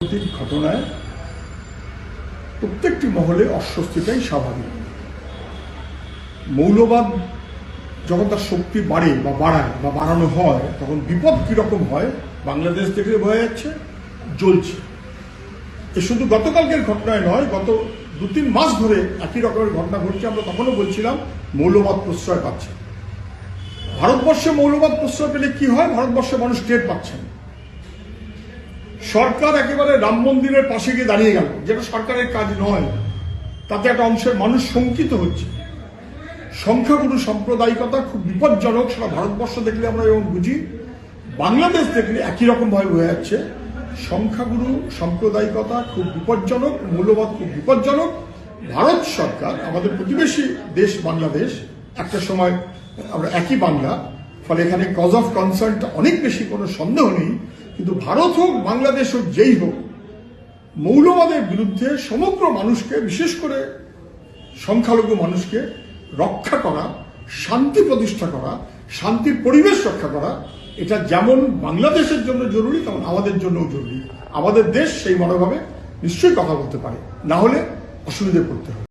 প্রতিটি ঘটনায় প্রত্যেকটি মহলে অস্বস্তিটাই স্বাভাবিক। মৌলবাদ যখন তার শক্তি বাড়ে বা বাড়ায় বা বাড়ানো হয়, তখন বিপদ কীরকম হয়, বাংলাদেশ থেকে বোঝা যাচ্ছে, জ্বলছে। এ শুধু গতকালকের ঘটনায় নয়, গত দু তিন মাস ধরে একই রকমের ঘটনা ঘটছে, আমরা তখনও বলছিলাম, মৌলবাদ প্রশ্রয় পাচ্ছে। ভারতবর্ষে মৌলবাদ প্রশ্রয় পেলে কি হয়? ভারতবর্ষে মানুষ টের পাচ্ছেন সরকার একেবারে রাম মন্দিরের পাশে গিয়ে দাঁড়িয়ে গেল। যেটা সরকারের কাজ নয়, তাতে একটা অংশের মানুষ শঙ্কিত হচ্ছে। সংখ্যাগুরু সাম্প্রদায়িকতা খুব বিপজ্জনক, সারা ভারতবর্ষ দেখলে আমরা এবং বুঝি। বাংলাদেশ দেখলে একই রকম ভাবে হয়ে যাচ্ছে। সংখ্যাগুরু সাম্প্রদায়িকতা খুব বিপজ্জনক মূল্যবাদ খুব বিপজ্জনক। ভারত সরকার, আমাদের প্রতিবেশী দেশ বাংলাদেশ, একটা সময় আমরা একই বাংলা ফলে এখানে কজ অফ কনসার্নটা অনেক বেশি, কোনো সন্দেহ নেই। কিন্তু ভারত হোক, বাংলাদেশ হোক, যেই হোক, মৌলবাদের বিরুদ্ধে সমগ্র মানুষকে, বিশেষ করে সংখ্যালঘু মানুষকে রক্ষা করা, শান্তি প্রতিষ্ঠা করা, শান্তির পরিবেশ রক্ষা করা, এটা যেমন বাংলাদেশের জন্য জরুরি, তেমন আমাদের জন্যও জরুরি। আমাদের দেশ সেই মনোভাবে নিশ্চয়ই কথা বলতে পারে। না হলে অসুবিধে পড়তে হবে।